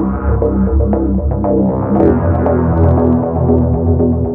Thank you.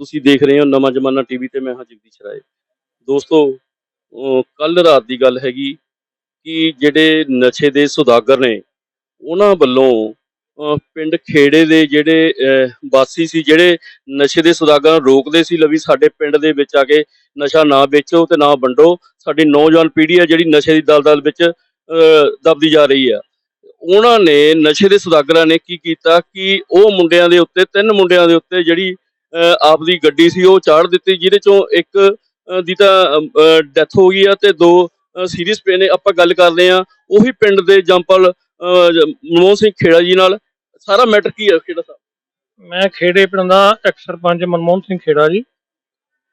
ਤੁਸੀਂ ਦੇਖ ਰਹੇ ਹੋ ਨਵਾਂ ਜ਼ਮਾਨਾ ਟੀਵੀ ਤੇ ਮੈਂ ਹਾਂ ਜਗਦੀਸ਼ ਰਾਏ। ਦੋਸਤੋ ਕੱਲ ਰਾਤ ਦੀ ਗੱਲ ਹੈਗੀ ਕਿ ਜਿਹੜੇ ਨਸ਼ੇ ਦੇ ਸੁਦਾਗਰ ਨੇ ਉਹਨਾਂ ਵੱਲੋਂ ਪਿੰਡ ਖੇੜੇ ਦੇ ਜਿਹੜੇ ਵਾਸੀ ਸੀ ਜਿਹੜੇ ਨਸ਼ੇ ਦੇ ਸੁਦਾਗਰਾਂ ਨੂੰ ਰੋਕਦੇ ਸੀ ਲਵੀ ਸਾਡੇ ਪਿੰਡ ਦੇ ਵਿੱਚ ਆ ਕੇ ਨਸ਼ਾ ਨਾ ਵੇਚੋ ਤੇ ਨਾ ਵੰਡੋ ਸਾਡੀ ਨੌਜਵਾਨ ਪੀੜ੍ਹੀ ਹੈ ਜਿਹੜੀ ਨਸ਼ੇ ਦੀ ਦਲਦਲ ਵਿੱਚ ਅਹ, ਦਬਦੀ ਜਾ ਰਹੀ ਆ। ਉਹਨਾਂ ਨੇ ਨਸ਼ੇ ਦੇ ਸੁਦਾਗਰਾਂ ਨੇ ਕੀ ਕੀਤਾ ਕਿ ਉਹ ਮੁੰਡਿਆਂ ਦੇ ਉੱਤੇ ਤਿੰਨ ਮੁੰਡਿਆਂ ਦੇ ਉੱਤੇ ਜਿਹੜੀ ਅਹ ਆਪਦੀ ਗੱਡੀ ਸੀ ਉਹ ਚਾੜ ਦਿੱਤੀ ਜਿਹਦੇ ਚੋਂ ਇੱਕ ਦੀ ਤਾਂ ਡੈਥ ਹੋ ਗਈ ਆ ਤੇ ਦੋ ਸੀਰੀਅਸ ਪਏ ਨੇ, ਆਪਾਂ ਗੱਲ ਕਰਦੇ ਆ ਉਹੀ ਪਿੰਡ ਦੇ ਜੰਪਲ ਮਨਮੋਹਨ ਸਿੰਘ ਖੇੜਾ ਜੀ ਨਾਲ। ਸਾਰਾ ਮੈਟਰ ਕੀ ਹੈ ਖੇੜਾ ਸਾਹਿਬ? ਮੈਂ ਖੇੜੇ ਪਿੰਡ ਦਾ ਐਕਸ ਸਰਪੰਚ ਮਨਮੋਹਨ ਸਿੰਘ ਖੇੜਾ ਜੀ।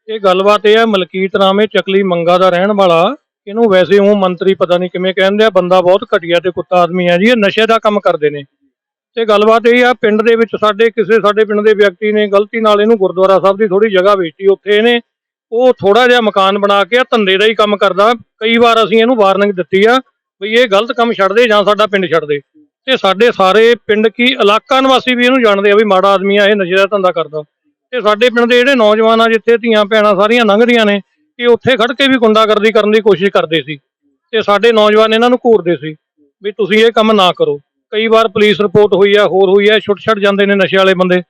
ਇਹ ਗੱਲਬਾਤ ਇਹ ਹੈ, ਮਲਕੀਤ ਰਾਮ ਚਕਲੀ ਮੰਗਾ ਦਾ ਰਹਿਣ ਵਾਲਾ। ਇਹਨੂੰ ਵੈਸੇ ਉਹ ਮੰਤਰੀ ਪਤਾ ਨਹੀਂ ਕਿਵੇਂ ਕਹਿੰਦੇ ਆ, ਬੰਦਾ ਬਹੁਤ ਘਟੀਆ ਤੇ ਕੁੱਤਾ ਆਦਮੀ ਆ ਜੀ, ਇਹ ਨਸ਼ੇ ਦਾ ਕੰਮ ਕਰਦੇ ਨੇ। ਤੇ ਗੱਲਬਾਤ ਇਹ ਆ, ਪਿੰਡ ਦੇ ਵਿੱਚ ਸਾਡੇ, ਕਿਸੇ ਸਾਡੇ ਪਿੰਡ ਦੇ ਵਿਅਕਤੀ ਨੇ ਗਲਤੀ ਨਾਲ ਇਹਨੂੰ ਗੁਰਦੁਆਰਾ ਸਾਹਿਬ ਦੀ ਥੋੜੀ ਜਗ੍ਹਾ ਵੇਚੀ, ਉੱਥੇ ਇਹਨੇ ਉਹ ਥੋੜਾ ਜਿਹਾ ਮਕਾਨ ਬਣਾ ਕੇ ਆ, ਧੰਦੇ ਦਾ ਹੀ ਕੰਮ ਕਰਦਾ। ਕਈ ਵਾਰ ਅਸੀਂ ਇਹਨੂੰ ਵਾਰਨਿੰਗ ਦਿੱਤੀ ਆ ਵੀ ਇਹ ਗਲਤ ਕੰਮ ਛੱਡ ਦੇ ਜਾਂ ਸਾਡਾ ਪਿੰਡ ਛੱਡ ਦੇ। ਤੇ ਸਾਡੇ ਸਾਰੇ ਪਿੰਡ ਕੀ ਇਲਾਕਾ ਨਿਵਾਸੀ ਵੀ ਇਹਨੂੰ ਜਾਣਦੇ ਆ ਵੀ ਮਾੜਾ ਆਦਮੀ ਆ, ਇਹ ਨਸ਼ੇ ਦਾ ਧੰਦਾ ਕਰਦਾ। ਤੇ ਸਾਡੇ ਪਿੰਡ ਦੇ ਜਿਹੜੇ ਨੌਜਵਾਨ ਆ, ਜਿੱਥੇ ਧੀਆਂ ਭੈਣਾਂ ਸਾਰੀਆਂ ਲੰਘਦੀਆਂ ਨੇ, ਇਹ ਉੱਥੇ ਖੜ ਕੇ ਵੀ ਗੁੰਡਾਗਰਦੀ ਕਰਨ ਦੀ ਕੋਸ਼ਿਸ਼ ਕਰਦੇ ਸੀ। ਤੇ ਸਾਡੇ ਨੌਜਵਾਨ ਇਹਨਾਂ ਨੂੰ ਘੂਰਦੇ ਸੀ ਵੀ ਤੁਸੀਂ ਇਹ ਕੰਮ ਨਾ ਕਰੋ। ਕਈ ਵਾਰ ਪੁਲਿਸ ਰਿਪੋਰਟ ਹੋਈ ਆ, ਹੋਰ ਹੋਈ ਆ, ਛੁੱਟ ਛੱਡ ਜਾਂਦੇ ਨੇ ਨਸ਼ੇ ਵਾਲੇ ਬੰਦੇ।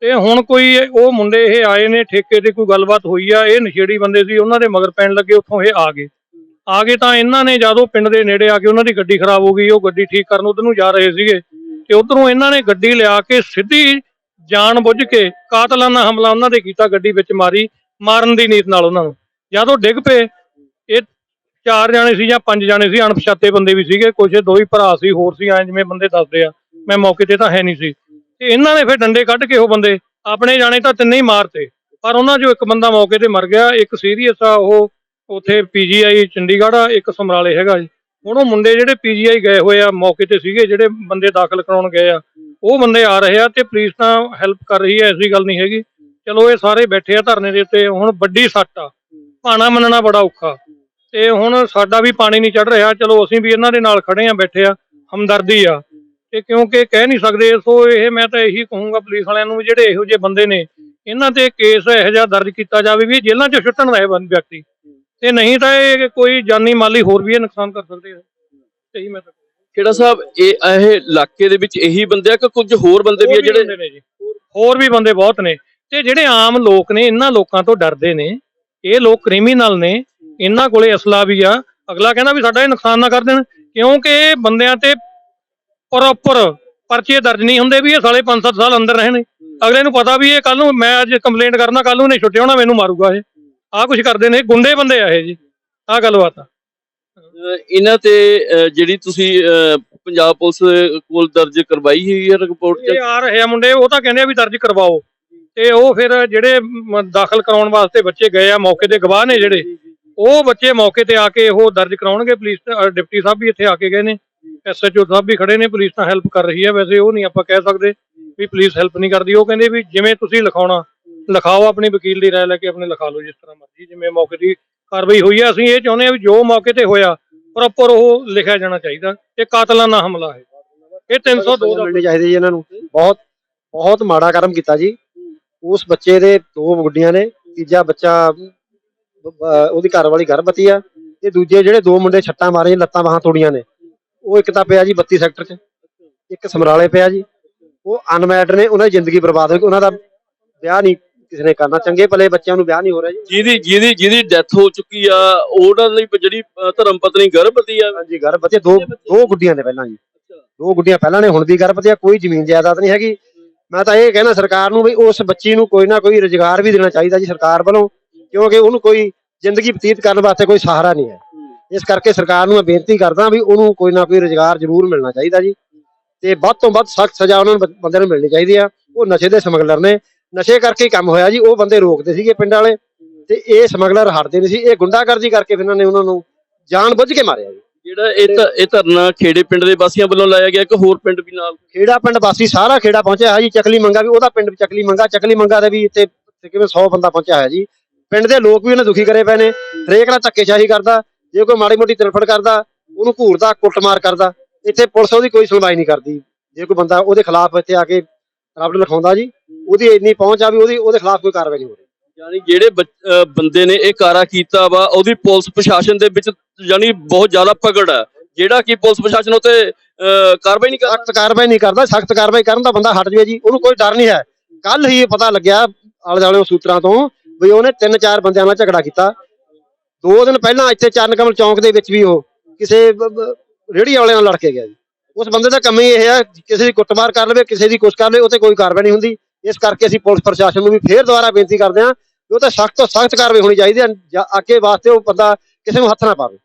ਤੇ ਹੁਣ ਕੋਈ ਉਹ ਮੁੰਡੇ ਇਹ ਆਏ ਨੇ, ਠੇਕੇ ਤੇ ਕੋਈ ਗੱਲਬਾਤ ਹੋਈ ਆ, ਇਹ ਨਸ਼ੇੜੀ ਬੰਦੇ ਸੀ, ਉਹਨਾਂ ਦੇ ਮਗਰ ਪੈਣ ਲੱਗੇ, ਉੱਥੋਂ ਇਹ ਆ ਗਏ। ਆ ਗਏ ਤਾਂ ਇਹਨਾਂ ਨੇ ਜਦੋਂ ਪਿੰਡ ਦੇ ਨੇੜੇ ਆ ਕੇ ਉਹਨਾਂ ਦੀ ਗੱਡੀ ਖਰਾਬ ਹੋ ਗਈ, ਉਹ ਗੱਡੀ ਠੀਕ ਕਰਨ ਉਧਰ ਨੂੰ ਜਾ ਰਹੇ ਸੀਗੇ। ਤੇ ਉਧਰੋਂ ਇਹਨਾਂ ਨੇ ਗੱਡੀ ਲਿਆ ਕੇ ਸਿੱਧੀ ਜਾਣ ਬੁੱਝ ਕੇ ਕਾਤਲਾਨਾ ਹਮਲਾ ਉਹਨਾਂ ਦੇ ਕੀਤਾ, ਗੱਡੀ ਵਿੱਚ ਮਾਰੀ, ਮਾਰਨ ਦੀ ਨੀਤ ਨਾਲ ਉਹਨਾਂ ਨੂੰ। ਜਦੋਂ ਡਿੱਗ ਪਏ, ਇਹ ਚਾਰ ਜਾਣੇ ਸੀ ਜਾਂ ਪੰਜ ਜਾਣੇ ਸੀ, ਅਣਪਛਾਤੇ ਬੰਦੇ ਵੀ ਸੀਗੇ ਕੁਝ ਦੋ ਹੀ ਭਰਾ ਸੀ, ਹੋਰ ਸੀ, ਐ ਜਿਵੇਂ ਬੰਦੇ ਦੱਸਦੇ ਆ। ਮੈਂ ਮੌਕੇ ਤੇ ਤਾਂ ਹੈ ਨਹੀਂ ਸੀ। ਤੇ ਇਹਨਾਂ ਨੇ ਫਿਰ ਡੰਡੇ ਕੱਢ ਕੇ ਉਹ ਬੰਦੇ ਆਪਣੇ ਜਾਣੇ ਤਾਂ ਤਿੰਨੇ ਹੀ ਮਾਰਤੇ, ਪਰ ਉਹਨਾਂ ਚੋਂ ਇੱਕ ਬੰਦਾ ਮੌਕੇ ਤੇ ਮਰ ਗਿਆ, ਇੱਕ ਸੀਰੀਅਸ ਆ, ਉਹ ਉਥੇ ਪੀਜੀਆਈ ਚੰਡੀਗੜ੍ਹ ਆ, ਇੱਕ ਸਮਰਾਲੇ ਹੈਗਾ ਜੀ। ਹੁਣ ਉਹ ਮੁੰਡੇ ਜਿਹੜੇ ਪੀਜੀਆਈ ਗਏ ਹੋਏ ਆ, ਮੌਕੇ ਤੇ ਸੀਗੇ, ਜਿਹੜੇ ਬੰਦੇ ਦਾਖਲ ਕਰਾਉਣ ਗਏ ਆ, ਉਹ ਬੰਦੇ ਆ ਰਹੇ ਆ ਤੇ ਪੁਲਿਸ ਤਾਂ ਹੈਲਪ ਕਰ ਰਹੀ ਹੈ ਐਸੀ ਗੱਲ ਨਹੀਂ ਹੈਗੀ। ਚਲੋ ਇਹ ਸਾਰੇ ਬੈਠੇ ਆ ਧਰਨੇ ਦੇ ਉੱਤੇ, ਹੁਣ ਵੱਡੀ ਸੱਟ ਆ। ਭਾਣਾ ਮੰਨਣਾ ਬੜਾ ਔਖਾ। ਤੇ ਹੁਣ ਸਾਡਾ ਵੀ ਪਾਣੀ ਨਹੀਂ ਚੜ ਰਿਹਾ, ਚਲੋ ਅਸੀਂ ਵੀ ਇਹਨਾਂ ਦੇ ਨਾਲ ਖੜੇ ਆ, ਬੈਠੇ ਆ, ਹਮਦਰਦੀ ਆ। ਤੇ ਕਿਉਂਕਿ ਕਹਿ ਨਹੀਂ ਸਕਦੇ ਸੋ ਇਹ ਮੈਂ ਤਾਂ ਇਹੀ ਕਹੂੰਗਾ ਪੁਲਿਸ ਵਾਲਿਆਂ ਨੂੰ ਜਿਹੜੇ ਇਹੋ ਜਿਹੇ ਬੰਦੇ ਨੇ ਇਹਨਾਂ ਤੇ ਕੇਸ ਇਹੋ ਜਿਹਾ ਦਰਜ ਕੀਤਾ ਜਾਵੇ ਵੀ ਜੇਲ੍ਹਾਂ 'ਚ ਛੁੱਟਣ ਰਹੇ ਬੰਦ ਵਿਅਕਤੀ। ਤੇ ਨਹੀਂ ਤਾਂ ਇਹ ਕੋਈ ਜਾਨੀ ਮਾਲੀ ਹੋਰ ਵੀ ਇਹ ਨੁਕਸਾਨ ਕਰ ਸਕਦੇ ਆ। ਇਹੀ ਮੈਂ ਤਾਂ ਖੇੜਾ ਸਾਹਿਬ ਇਹ ਇਹ ਇਲਾਕੇ ਦੇ ਵਿੱਚ ਇਹੀ ਬੰਦੇ ਆ ਕਿ ਕੁਝ ਹੋਰ ਬੰਦੇ ਵੀ ਆ ਜਿਹੜੇ ਹੋਰ ਵੀ ਬੰਦੇ ਬਹੁਤ ਨੇ। ਤੇ ਜਿਹੜੇ ਆਮ ਲੋਕ ਨੇ ਇਹਨਾਂ ਲੋਕਾਂ ਤੋਂ ਡਰਦੇ ਨੇ। ਇਹ ਲੋਕ ਕ੍ਰਿਮੀਨਲ ਨੇ। ਇਹਨਾਂ ਕੋਲੇ ਅਸਲਾ ਵੀ ਆ। ਅਗਲਾ ਕਹਿੰਦਾ ਵੀ ਸਾਡਾ ਇਹ ਨੁਕਸਾਨ ਨਾ ਕਰ ਦੇਣ। ਕਿਉਂਕਿ ਇਹ ਬੰਦਿਆਂ ਤੇ ਪ੍ਰੋਪਰ ਪਰਚੇ ਦਰਜ ਨਹੀਂ ਹੁੰਦੇ ਵੀ ਇਹ ਸਾਲੇ 5-7 ਸਾਲ ਅੰਦਰ ਰਹੇ ਨੇ। ਅਗਲੇ ਨੂੰ ਪਤਾ ਵੀ ਇਹ ਕੱਲ ਨੂੰ ਮੈਂ ਅੱਜ ਕੰਪਲੇਂਟ ਕਰਨਾ ਕੱਲ ਨੂੰ ਨਹੀਂ ਛੁੱਟੇ ਹੋਣਾ ਮੈਨੂੰ ਮਾਰੂਗਾ ਇਹ। ਆਹ ਕੁਝ ਕਰਦੇ ਨੇ ਗੁੰਡੇ ਬੰਦੇ ਆ ਇਹ ਜੀ। ਆਹ ਗੱਲਬਾਤ ਆ। ਇਹਨਾਂ ਤੇ ਜਿਹੜੀ ਤੁਸੀਂ ਪੰਜਾਬ ਪੁਲਿਸ ਕੋਲ ਦਰਜ ਕਰਵਾਈ ਹੋਈ ਹੈ ਰਿਪੋਰਟ ਚ? ਇਹ ਆ ਰਹੇ ਆ ਮੁੰਡੇ ਉਹ ਤਾਂ ਕਹਿੰਦੇ ਆ ਵੀ ਦਰਜ ਕਰਵਾਓ। ਤੇ ਉਹ ਫਿਰ ਜਿਹੜੇ ਦਾਖਲ ਕਰਾਉਣ ਵਾਸਤੇ ਬੱਚੇ ਗਏ ਆ ਮੌਕੇ ਤੇ ਗਵਾਹ ਨੇ ਜਿਹੜੇ ਉਹ ਬੱਚੇ ਮੌਕੇ ਤੇ ਆ ਕੇ ਉਹ ਦਰਜ ਕਰਾਉਣਗੇ। ਪੁਲਿਸ ਡਿਪਟੀ ਸਾਹਿਬ ਵੀ ਇੱਥੇ ਆ ਕੇ ਗਏ ਨੇ। ਐਸਐਚਓ ਸਾਹਿਬ ਵੀ ਖੜੇ ਨੇ, ਪੁਲਿਸ ਤਾਂ ਹੈਲਪ ਕਰ ਰਹੀ ਹੈ, ਵੈਸੇ ਉਹ ਨਹੀਂ ਆਪਾਂ ਕਹਿ ਸਕਦੇ ਵੀ ਪੁਲਿਸ ਹੈਲਪ ਨਹੀਂ ਕਰਦੀ। ਉਹ ਕਹਿੰਦੇ ਵੀ ਜਿਵੇਂ ਤੁਸੀਂ ਲਿਖਾਉਣਾ, ਲਿਖਾਓ ਆਪਣੀ ਵਕੀਲ ਦੀ ਰਾਏ ਲੈ ਕੇ, ਆਪਣੇ ਲਿਖਾ ਲਓ ਜਿਸ ਤਰ੍ਹਾਂ ਮਰਜ਼ੀ। ਜਿਵੇਂ ਮੌਕੇ ਦੀ ਕਾਰਵਾਈ ਹੋਈ ਹੈ ਅਸੀਂ ਇਹ ਚਾਹੁੰਦੇ ਹਾਂ ਵੀ ਜੋ ਮੌਕੇ ਤੇ ਹੋਇਆ ਪ੍ਰੋਪਰ ਉਹ ਲਿਖਿਆ ਜਾਣਾ ਚਾਹੀਦਾ। ਇਹ ਕਾਤਲਾਨਾ ਹਮਲਾ ਹੈ। ਇਹ 302 ਦਾ ਮਿਲਣੀ ਚਾਹੀਦੇ ਜੀ ਇਹਨਾਂ ਨੂੰ। ਬਹੁਤ ਬਹੁਤ ਮਾੜਾ ਕਰਮ ਕੀਤਾ ਜੀ। ਉਸ ਬੱਚੇ ਦੇ ਦੋ ਗੁੱਡੀਆਂ ਨੇ, ਤੀਜਾ ਬੱਚਾ ਉਹਦੀ ਘਰ ਵਾਲੀ ਗਰਭਵਤੀ ਆ। ਤੇ ਦੂਜੇ ਜਿਹੜੇ ਦੋ ਮੁੰਡੇ ਛੱਟਾਂ ਮਾਰੇ ਲੱਤਾਂ ਬਾਹਾਂ ਤੋੜੀਆਂ ਨੇ। ਉਹ ਇੱਕ ਤਾਂ ਪਿਆ ਜੀ 32 ਸੈਕਟਰ 'ਚ ਇੱਕ ਸਮਰਾਲੇ ਪਿਆ ਜੀ। ਉਹ ਅਨਮੈਰਿਡ ਨੇ ਉਹਨਾਂ ਦੀ ਜ਼ਿੰਦਗੀ ਬਰਬਾਦ ਹੋ ਗਈ। ਉਹਨਾਂ ਦਾ ਵਿਆਹ ਨਹੀਂ ਕਿਸੇ ਨੇ ਕਰਨਾ। ਚੰਗੇ ਭਲੇ ਬੱਚਿਆਂ ਨੂੰ ਵਿਆਹ ਨਹੀਂ ਹੋ ਰਿਹਾ ਜੀ। ਜਿਹਦੀ ਜਿਹਦੀ ਜਿਹਦੀ ਡੈਥ ਹੋ ਚੁੱਕੀ ਆ ਉਹਨਾਂ ਲਈ ਜਿਹੜੀ ਧਰਮ ਪਤਨੀ ਗਰਭਵਤੀ ਆ। ਹਾਂਜੀ ਗਰਭਵਤੀ ਦੋ ਦੋ ਗੁੱਡੀਆਂ ਨੇ ਪਹਿਲਾਂ ਜੀ। ਦੋ ਗੁੱਡੀਆਂ ਪਹਿਲਾਂ ਨੇ ਹੁਣ ਵੀ ਗਰਭਵਤੀ ਆ। ਕੋਈ ਜ਼ਮੀਨ ਜਾਇਦਾਦ ਨਹੀਂ ਹੈਗੀ। ਮੈਂ ਤਾਂ ਇਹ ਕਹਿਣਾ ਸਰਕਾਰ ਨੂੰ ਵੀ ਉਸ ਬੱਚੀ ਨੂੰ ਕੋਈ ਨਾ ਕੋਈ ਰੁਜ਼ਗਾਰ ਵੀ ਦੇਣਾ ਚਾਹੀਦਾ ਜੀ ਸਰਕਾਰ ਵੱਲੋਂ ਕਿਉਂਕਿ ਉਹਨੂੰ ਕੋਈ ਜ਼ਿੰਦਗੀ ਬਤੀਤ ਕਰਨ ਵਾਸਤੇ ਕੋਈ ਸਹਾਰਾ ਨਹੀਂ ਹੈ। ਇਸ ਕਰਕੇ ਸਰਕਾਰ ਨੂੰ ਮੈਂ ਬੇਨਤੀ ਕਰਦਾ ਵੀ ਉਹਨੂੰ ਕੋਈ ਨਾ ਕੋਈ ਰੁਜ਼ਗਾਰ ਜ਼ਰੂਰ ਮਿਲਣਾ ਚਾਹੀਦਾ ਜੀ। ਤੇ ਵੱਧ ਤੋਂ ਵੱਧ ਸਖਤ ਸਜ਼ਾ ਉਹਨਾਂ ਨੂੰ ਬ- ਬੰਦੇ ਨੂੰ ਮਿਲਣੀ ਚਾਹੀਦੀ ਆ। ਉਹ ਨਸ਼ੇ ਦੇ ਸਮਗਲਰ ਨੇ। ਨਸ਼ੇ ਕਰਕੇ ਹੀ ਕੰਮ ਹੋਇਆ ਜੀ। ਉਹ ਬੰਦੇ ਰੋਕਦੇ ਸੀਗੇ ਪਿੰਡ ਵਾਲੇ। ਤੇ ਇਹ ਸਮਗਲਰ ਹਟਦੇ ਨਹੀਂ ਸੀ। ਇਹ ਗੁੰਡਾਗਰਦੀ ਕਰਕੇ ਫਿਰ ਇਹਨਾਂ ਨੇ ਉਹਨਾਂ ਨੂੰ ਜਾਣ ਬੁੱਝ ਕੇ ਮਾਰਿਆ ਜੀ। ਜਿਹੜਾ ਇਹ ਇਹ ਧਰਨਾ ਖੇੜੇ ਪਿੰਡ ਦੇ ਵਾਸੀਆਂ ਵੱਲੋਂ ਲਾਇਆ ਗਿਆ ਕਿ ਹੋਰ ਪਿੰਡ ਵੀ ਨਾਲ? ਖੇੜਾ ਪਿੰਡ ਵਾਸੀ ਸਾਰਾ ਖੇੜਾ ਪਹੁੰਚਿਆ ਹੈ ਜੀ। ਚਕਲੀ ਮੰਗਾ ਵੀ ਉਹਦਾ ਪਿੰਡ ਚਕਲੀ ਮੰਗਾ। ਚਕਲੀ ਮੰਗਾ ਦੇ ਵੀ ਇੱਥੇ ਕਿਵੇਂ 100 ਬੰਦਾ ਪਹੁੰਚਿਆ ਹੋਇਆ ਜੀ। ਪਿੰਡ ਦੇ ਲੋਕ ਵੀ ਉਹਨੇ ਦੁਖੀ ਕਰੇ ਪਏ ਨੇ। ਹਰੇਕ ਨਾਲ ਧੱਕੇਸ਼ਾਹੀ ਕਰਦਾ। ਜੇ ਕੋਈ ਮਾੜੀ ਮੋਟੀ ਤਿਲਫੜ ਕਰਦਾ ਉਹਨੂੰ ਘੂਰਦਾ ਕੁੱਟਮਾਰ ਕਰਦਾ ਇੱਥੇ ਪੁਲਿਸ ਉਹਦੀ ਕੋਈ ਸੁਣਵਾਈ ਨਹੀਂ ਕਰਦੀ। ਜੇ ਕੋਈ ਬੰਦਾ ਉਹਦੇ ਖਿਲਾਫ ਇੱਥੇ ਆ ਕੇ ਰਾਬਟ ਲਿਖਾਉਂਦਾ ਜੀ ਉਹਦੀ ਇੰਨੀ ਪਹੁੰਚ ਆ ਵੀ ਉਹਦੀ ਉਹਦੇ ਖਿਲਾਫ ਕੋਈ ਕਾਰਵਾਈ ਨਹੀਂ ਹੋ ਰਹੀ। ਯਾਨੀ ਜਿਹੜੇ ਬੰਦੇ ਨੇ ਇਹ ਕਾਰਾ ਕੀਤਾ ਵਾ ਉਹਦੀ ਪੁਲਿਸ ਪ੍ਰਸ਼ਾਸਨ ਦੇ ਵਿੱਚ ਯਾਨੀ ਬਹੁਤ ਜ਼ਿਆਦਾ ਪਕੜ ਹੈ ਜਿਹੜਾ ਕਿ ਪੁਲਿਸ ਪ੍ਰਸ਼ਾਸਨ ਉਤੇ ਕਾਰਵਾਈ ਨਹੀਂ ਕਰਦਾ। ਸਖਤ ਕਾਰਵਾਈ ਨਹੀਂ ਕਰਦਾ ਸਖਤ ਕਾਰਵਾਈ ਕਰਨ ਦਾ ਬੰਦਾ ਹਟ ਜਵੇ ਜੀ ਉਹਨੂੰ ਕੋਈ ਡਰ ਨਹੀਂ ਹੈ। ਕੱਲ ਹੀ ਇਹ ਪਤਾ ਲੱਗਿਆ ਆਲੇ ਦੁਆਲੇ ਸੂਤਰਾਂ ਤੋਂ ਵੀ ਉਹਨੇ ਤਿੰਨ ਚਾਰ ਬੰਦਿਆਂ ਨਾਲ ਝਗੜਾ ਕੀਤਾ। ਦੋ ਦਿਨ ਪਹਿਲਾਂ ਇੱਥੇ ਚਰਨ ਕਮਲ ਚੌਂਕ ਦੇ ਵਿੱਚ ਵੀ ਉਹ ਕਿਸੇ ਰੇੜੀ ਵਾਲਿਆਂ ਨਾਲ ਲੜ ਕੇ ਗਿਆ ਜੀ। ਉਸ ਬੰਦੇ ਦਾ ਕੰਮ ਹੀ ਇਹ ਹੈ, ਕਿਸੇ ਦੀ ਕੁੱਟਮਾਰ ਕਰ ਲਵੇ, ਕਿਸੇ ਦੀ ਕੁਛ ਕਰ ਲਵੇ ਉਹ ਤੇ ਕੋਈ ਕਾਰਵਾਈ ਨਹੀਂ ਹੁੰਦੀ। ਇਸ ਕਰਕੇ ਅਸੀਂ ਪੁਲਿਸ ਪ੍ਰਸ਼ਾਸਨ ਨੂੰ ਵੀ ਫੇਰ ਦੁਬਾਰਾ ਬੇਨਤੀ ਕਰਦੇ ਹਾਂ ਕਿ ਉਹ ਤੇ ਸਖਤ ਤੋਂ ਸਖਤ ਕਾਰਵਾਈ ਹੋਣੀ ਚਾਹੀਦੀ ਹੈ ਅੱਗੇ ਵਾਸਤੇ ਉਹ ਬੰਦਾ ਕਿਸੇ ਨੂੰ ਹੱਥ ਨਾ ਪਾਵੇ।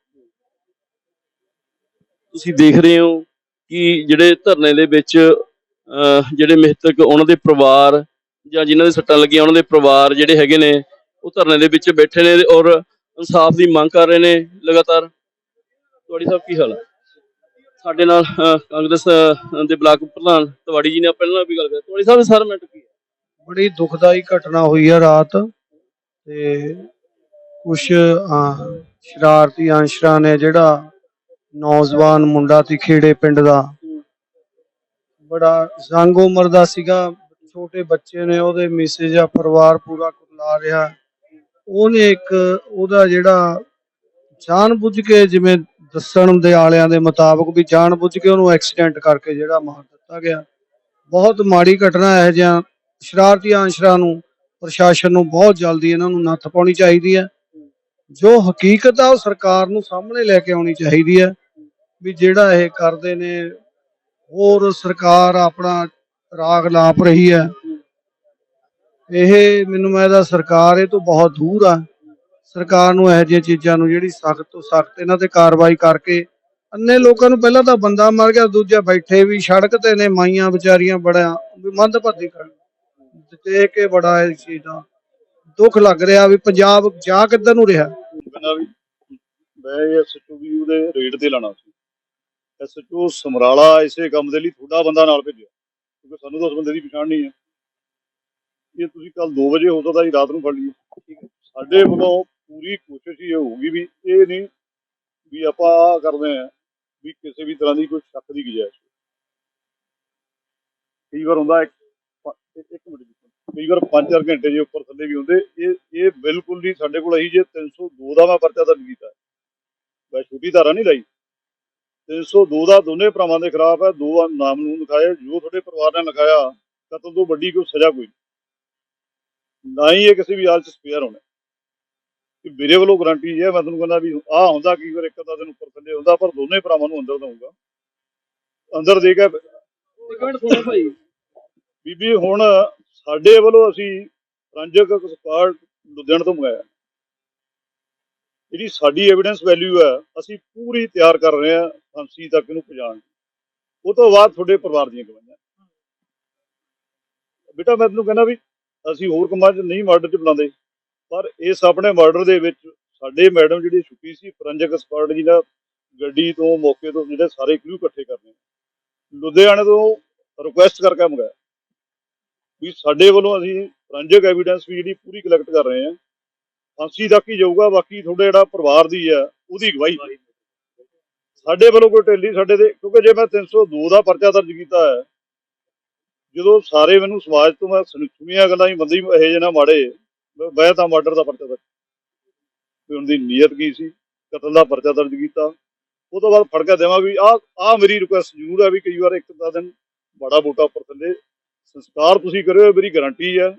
ਤੁਸੀਂ ਦੇਖ ਰਹੇ ਹੋ ਕਿ ਜਿਹੜੇ ਧਰਨੇ ਦੇ ਵਿੱਚ ਜਿਹੜੇ ਮ੍ਰਿਤਕ ਉਹਨਾਂ ਦੇ ਪਰਿਵਾਰ ਜਾਂ ਜਿਨ੍ਹਾਂ ਦੇ ਸੱਟਾਂ ਲੱਗੀਆਂ, ਉਹਨਾਂ ਦੇ ਪਰਿਵਾਰ ਜਿਹੜੇ ਹੈਗੇ ਨੇ, ਉਹ ਧਰਨੇ ਦੇ ਵਿੱਚ ਬੈਠੇ ਨੇ ਔਰ ਇਨਸਾਫ ਦੀ ਮੰਗ ਕਰ ਰਹੇ ਨੇ ਲਗਾਤਾਰ। ਤੁਹਾਡੀ ਸਾਹਿਬ ਕੀ ਹਾਲ ਹੈ ਸਾਡੇ ਨਾਲ ਕਾਂਗਰਸ ਦੇ ਬਲਾਕ ਪ੍ਰਧਾਨ ਤਵਾੜੀ ਜੀ ਨੇ ਪਹਿਲਾਂ ਵੀ ਗੱਲ ਕੀਤੀ। ਤੁਹਾਡੀ ਸਾਹਿਬ ਸਰ ਮਿੰਟ ਕੀ ਬੜੀ ਦੁਖਦਾਈ ਘਟਨਾ ਹੋਈ ਹੈ ਰਾਤ ਤੇ ਕੁਝ ਸ਼ਰਾਰਤੀ ਅੰਸ਼ਰਾਂ ਨੇ ਜਿਹੜਾ ਨੌਜਵਾਨ ਮੁੰਡਾ ਸੀ ਖੇੜੇ ਪਿੰਡ ਦਾ, ਬੜਾ ਜ਼ੰਗ ਉਮਰ ਦਾ ਸੀਗਾ, ਛੋਟੇ ਬੱਚੇ ਨੇ, ਉਹਦੇ ਮੈਸੇਜ ਆ, ਪਰਿਵਾਰ ਪੂਰਾ ਕੁਲਾ ਰਿਹਾ। ਉਹਨੇ ਇੱਕ ਉਹਦਾ ਜਿਹੜਾ ਜਾਣ ਕੇ ਜਿਵੇਂ ਦੱਸਣ ਦੇ ਆਲਿਆਂ ਦੇ ਮੁਤਾਬਕ ਵੀ ਜਾਣ ਕੇ ਉਹਨੂੰ ਐਕਸੀਡੈਂਟ ਕਰਕੇ ਜਿਹੜਾ ਮਾਰ ਦਿੱਤਾ ਗਿਆ। ਬਹੁਤ ਮਾੜੀ ਘਟਨਾ ਹੈ ਜਿਹਾ ਸ਼ਰਾਰਤੀ ਅੰਸ਼ਰਾਂ ਨੂੰ, ਪ੍ਰਸ਼ਾਸਨ ਨੂੰ ਬਹੁਤ ਜਲਦੀ ਇਹਨਾਂ ਨੂੰ ਨੱਥ ਪਾਉਣੀ ਚਾਹੀਦੀ ਹੈ। ਜੋ ਹਕੀਕਤ ਆ ਉਹ ਸਰਕਾਰ ਨੂੰ ਸਾਹਮਣੇ ਲੈ ਕੇ ਆਉਣੀ ਚਾਹੀਦੀ ਹੈ ਵੀ ਜਿਹੜਾ ਇਹ ਕਰਦੇ ਨੇ, ਹੋਰ ਸਰਕਾਰ ਆਪਣਾ ਰਾਗ ਲਾਪ ਰਹੀ ਹੈ। ਇਹ ਮੈਨੂੰ ਮੈਦਾ ਸਰਕਾਰ ਇਹ ਤੋਂ ਬਹੁਤ ਦੂਰ ਆ। ਸਰਕਾਰ ਨੂੰ ਇਹੋ ਜਿਹੀਆਂ ਚੀਜ਼ਾਂ ਨੂੰ ਜਿਹੜੀ ਸਖਤ ਤੋਂ ਸਖਤ ਇਹਨਾਂ ਤੇ ਕਾਰਵਾਈ ਕਰਕੇ ਅੰਨੇ ਲੋਕਾਂ ਨੂੰ ਪਹਿਲਾਂ ਤਾਂ ਬੰਦਾ ਮਰ ਗਿਆ, ਦੂਜਾ ਬੈਠੇ ਵੀ ਸੜਕ ਤੇ ਨੇ, ਮਾਈਆਂ ਵਿਚਾਰੀਆਂ ਬੜਾ ਮੰਦਭਾਗੀ ਕਰਨ। ਦੇਖ ਕੇ ਬੜਾ ਇਸ ਚੀਜ਼ ਦਾ ਦੁੱਖ ਲੱਗ ਰਿਹਾ ਵੀ ਪੰਜਾਬ ਜਾ ਕਿੱਧਰ ਨੂੰ ਰਿਹਾ। ਕਹਿੰਦਾ ਵੀ ਮੈਂ ਇਹ ਸੱਚੂ ਵੀ ਰੇਟ ਤੇ ਲਾਣਾ ਸੀ। ਐਸਐਚਓ ਸਮਰਾਲਾ ਇਸੇ ਕੰਮ ਦੇ ਲਈ ਤੁਹਾਡਾ ਬੰਦਾ ਨਾਲ ਭੇਜਿਆ। ਕਿਉਂਕਿ ਸਾਨੂੰ ਤਾਂ ਉਸ ਬੰਦੇ ਦੀ ਪਛਾਣ ਨਹੀਂ ਹੈ। ਇਹ ਤੁਸੀਂ ਕੱਲ 2 ਵਜੇ ਹੋ ਸਕਦਾ ਜੀ ਰਾਤ ਨੂੰ ਫੜ ਲਈਏ ਸਾਡੇ ਵੱਲੋਂ ਪੂਰੀ ਕੋਸ਼ਿਸ਼ ਇਹ ਹੋਊਗੀ ਵੀ ਇਹ ਨਹੀਂ ਵੀ ਆਪਾਂ ਆਹ ਕਰਦੇ ਆ ਵੀ ਕਿਸੇ ਵੀ ਤਰ੍ਹਾਂ ਦੀ ਕੋਈ ਸ਼ੱਕ ਦੀ ਗੁਜਾਇਸ਼ ਕਈ ਵਾਰ ਹੁੰਦਾ ਇੱਕ ਇੱਕ ਮਿੰਟ ਜੀ ਕਈ ਵਾਰ 5-4 ਘੰਟੇ ਜੇ ਉੱਪਰ ਥੱਲੇ ਵੀ ਹੁੰਦੇ, ਇਹ ਇਹ ਬਿਲਕੁਲ ਨਹੀਂ ਸਾਡੇ ਕੋਲ ਅਸੀਂ ਜੇ 302 ਦਾ ਮੈਂ ਪਰਚਾ ਦਰਜ ਕੀਤਾ ਹੈ। ਮੈਂ ਛੋਟੀ ਧਾਰਾ ਨਹੀਂ ਲਾਈ 302 ਦਾ ਦੋਨੇ ਭਰਾਵਾਂ ਦੇ ਖਿਲਾਫ ਹੈ, ਦੋ ਨਾਮ ਨੂੰ ਲਿਖਾਏ ਜੋ ਤੁਹਾਡੇ ਪਰਿਵਾਰ ਨੇ ਲਿਖਾਇਆ, ਕਤਲ ਤੋਂ ਵੱਡੀ ਕੋਈ ਸਜ਼ਾ ਕੋਈ ਨਹੀਂ। ਨਾ ਹੀ ਇਹ ਕਿਸੇ ਵੀ ਹਾਲਤ ਚ ਸਪੇਅਰ ਹੋਣਾ। ਕਿ ਮੇਰੇ ਵੱਲੋਂ ਗਾਰੰਟੀ ਹੈ ਮੈਂ ਤੁਹਾਨੂੰ ਕਹਿੰਦਾ ਵੀ ਆਹ ਹੁੰਦਾ ਕੀ ਵਾਰ ਇੱਕ ਅੱਧਾ ਦਿਨ ਉੱਪਰ ਥੱਲੇ ਹੁੰਦਾ ਪਰ ਦੋਨੇ ਭਰਾਵਾਂ ਨੂੰ ਅੰਦਰ ਦਊਂਗਾ। ਅੰਦਰ ਦੇ ਕੇ ਇੱਕ ਮਿੰਟ ਸੁਣੋ ਭਾਈ। ਬੀਬੀ ਹੁਣ ਸਾਡੇ ਵੱਲੋਂ ਅਸੀਂ ਰੰਜਕ ਸਪਾਟ ਲੁਧਿਆਣਾ ਤੋਂ ਮੰਗਾਇਆ। ਜਿਹੜੀ ਸਾਡੀ ਐਵੀਡੈਂਸ ਵੈਲਿਊ ਹੈ ਅਸੀਂ ਪੂਰੀ ਤਿਆਰ ਕਰ ਰਹੇ ਹਾਂ ਫਾਂਸੀ ਤੱਕ ਇਹਨੂੰ ਪਹੁੰਚਾਉਣ। ਉਹ ਤੋਂ ਬਾਅਦ ਤੁਹਾਡੇ ਪਰਿਵਾਰ ਦੀਆਂ ਗਵਾਹੀਆਂ। ਬੇਟਾ ਮੈਂ ਤੈਨੂੰ ਕਹਿੰਦਾ ਵੀ ਅਸੀਂ ਹੋਰ ਕੰਮਾਂ 'ਚ ਨਹੀਂ ਮਰਡਰ 'ਚ ਬੁਲਾਉਂਦੇ। ਪਰ ਇਸ ਆਪਣੇ ਮਰਡਰ ਦੇ ਵਿੱਚ ਸਾਡੇ ਮੈਡਮ ਜਿਹੜੀ ਛੁੱਟੀ ਸੀ, ਫੋਰੈਂਸਿਕ ਐਕਸਪਰਟ ਜੀ ਦਾ ਗੱਡੀ ਤੋਂ, ਮੌਕੇ ਤੋਂ ਜਿਹੜੇ ਸਾਰੇ ਕਲੂ ਇਕੱਠੇ ਕਰਨੇ ਲੁਧਿਆਣੇ ਤੋਂ ਰਿਕੁਐਸਟ ਕਰਕੇ ਮੰਗਾਇਆ। ਵੀ ਸਾਡੇ ਵੱਲੋਂ ਅਸੀਂ ਫੋਰੈਂਸਿਕ ਐਵੀਡੈਂਸ ਵੀ ਜਿਹੜੀ ਪੂਰੀ ਕਲੈਕਟ ਕਰ ਰਹੇ ਹਾਂ। ਫਾਂਸੀ ਤੱਕ ਹੀ ਜਾਊਗਾ, ਬਾਕੀ ਤੁਹਾਡੇ ਜਿਹੜਾ ਪਰਿਵਾਰ ਦੀ ਹੈ, ਉਹਦੀ ਗਵਾਹੀ ਸਾਡੇ ਵੱਲੋਂ ਕੋਈ ਢਿੱਲੀ ਸਾਡੇ ਦੇ ਕਿਉਂਕਿ ਜੇ ਮੈਂ 302 ਦਾ ਪਰਚਾ ਦਰਜ ਕੀਤਾ ਹੈ ਜਦੋਂ ਸਾਰੇ ਮੈਨੂੰ ਸਮਾਜ ਤੋਂ ਮੈਂ ਸੁਣੀਆਂ ਗੱਲਾਂ ਹੀ ਬੰਦੀ ਇਹ ਜਿਹੇ ਨਾ ਮਾੜੇ। ਮੈਂ- ਤਾਂ ਮਰਡਰ ਦਾ ਪਰਚਾ ਦਰਜ ਵੀ ਉਹਨਾਂ ਦੀ ਨੀਅਤ ਕੀ ਸੀ? ਕਤਲ ਦਾ ਪਰਚਾ ਦਰਜ ਕੀਤਾ। ਉਹ ਤੋਂ ਬਾਅਦ ਫੜ ਕੇ ਦੇਵਾਂ ਵੀ ਆਹ ਆਹ ਮੇਰੀ ਰਿਕੁਐਸਟ ਜ਼ਰੂਰ ਹੈ ਵੀ ਕਈ ਵਾਰ ਇੱਕ ਅੱਧਾ ਦਿਨ ਬੜਾ ਬੋਟਾ ਉੱਪਰ ਥੱਲੇ ਸੰਸਕਾਰ ਤੁਸੀਂ ਕਰਿਓ ਮੇਰੀ ਗਾਰੰਟੀ ਹੈ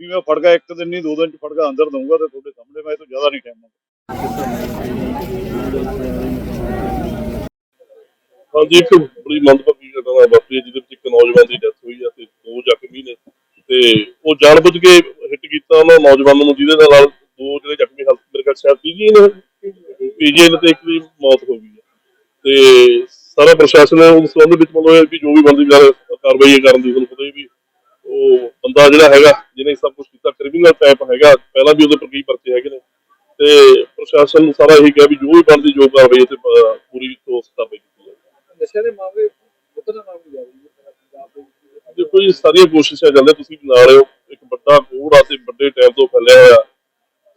ਵੀ ਮੈਂ ਫੜ ਕੇ ਇੱਕ ਦਿਨ ਨਹੀਂ, ਦੋ ਦਿਨ ਚ ਫੜ ਕੇ ਅੰਦਰ ਦਊਂਗਾ ਤੇ ਤੁਹਾਡੇ ਸਾਹਮਣੇ ਮੈਂ ਇਹ ਤੋਂ ਜ਼ਿਆਦਾ ਨਹੀਂ ਟਾਈਮ ਹਾਂਜੀ, ਇੱਕ ਬੜੀ ਮੰਦਭਾਗੀ ਘਟਨਾ ਵਾਪਰੀ ਹੈ, ਜਿਹਦੇ ਵਿੱਚ ਇੱਕ ਨੌਜਵਾਨ ਦੀ ਡੈਥ ਹੋਈ ਹੈ ਤੇ ਦੋ ਜ਼ਖਮੀ ਨੇ ਤੇ ਉਹ ਜਾਣਬੁੱਝ ਕੇ ਹਿੱਟ ਕੀਤਾ ਉਹਨਾਂ ਨੌਜਵਾਨ ਨੂੰ, ਜਿਹਦੇ ਨਾਲ ਦੋ ਜਿਹੜੇ ਜ਼ਖਮੀ ਹਾਲਤ ਮੇਰੇ ਖਿਆਲ ਸ਼ਾਇਦ ਪੀਜੀ ਨੇ ਪੀਜੀ ਨੇ ਤੇ ਇੱਕ ਦੀ ਮੌਤ ਹੋ ਗਈ ਹੈ। ਤੇ ਸਾਰਾ ਪ੍ਰਸ਼ਾਸਨ ਉਸ ਸੰਬੰਧ ਵਿੱਚ ਮਤਲਬ ਵੀ ਜੋ ਵੀ ਬੰਦੀ ਕਾਰਵਾਈ ਕਰਨ ਦੀ ਤੁਹਾਨੂੰ ਪਤਾ ਹੀ ਵੀ ਉਹ ਬੰਦਾ ਜਿਹੜਾ ਹੈਗਾ, ਜਿਹਨੇ ਸਭ ਕੁਝ ਕੀਤਾ ਕ੍ਰਿਮੀਨਲ ਟਾਈਪ ਹੈਗਾ, ਪਹਿਲਾਂ ਵੀ ਉਹਦੇ ਪਰ ਕਈ ਪਰਚੇ ਹੈਗੇ ਨੇ। ਤੇ ਪ੍ਰਸ਼ਾਸਨ ਨੂੰ ਸਾਰਾ ਇਹੀ ਕਿਹਾ ਵੀ ਜੋ ਵੀ ਬਣਦੀ, ਜੋ ਕਾਰਵਾਈ ਤੇ ਪੂਰੀ ਠੋਸ ਕਾਰਵਾਈ ਨਸ਼ੇ ਦੇ ਮਾਮਲੇ ਨਾਮ ਦੇਖੋ ਜੀ ਸਾਰੀਆਂ ਕੋਸ਼ਿਸ਼ਾਂ ਚੱਲਦੇ ਤੁਸੀਂ ਵੀ ਨਾਲ ਹੋ ਇੱਕ ਵੱਡਾ ਕੋੜ ਆ ਤੇ ਵੱਡੇ ਟਾਈਮ ਤੋਂ ਫੈਲਿਆ ਹੋਇਆ